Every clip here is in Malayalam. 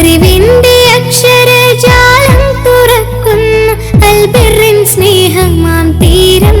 അറിവിന്റെ അക്ഷരജാലം തുറക്കുന്ന അൽബിറിൻ സ്നേഹമാം തീരം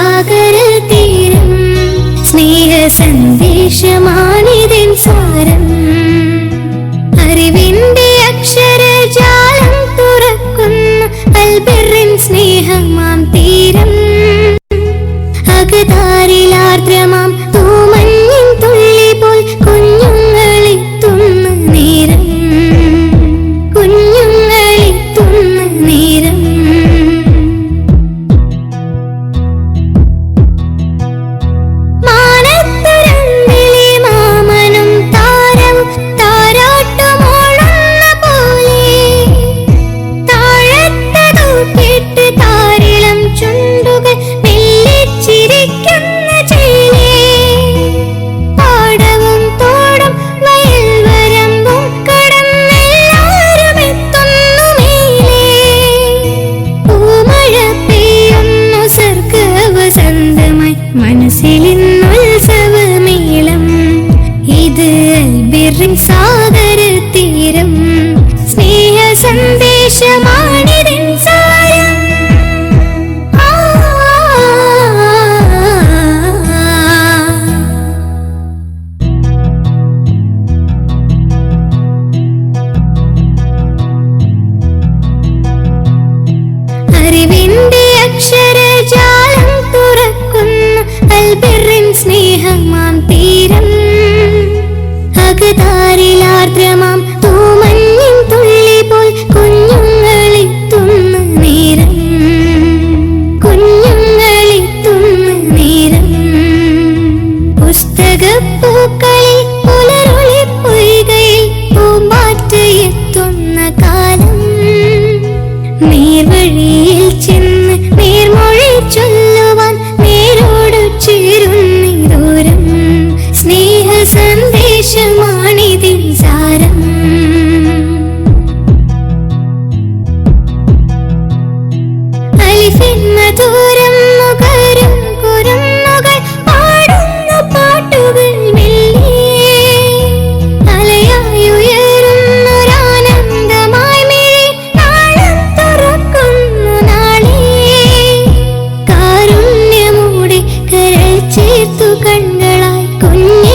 സാഗര അറിവിന്റെ അക്ഷരജാലം തുറക്കുന്ന അൽബിറിൻ സ്നേഹമാം തീരം കണ്ണുകളായി കുഞ്ഞു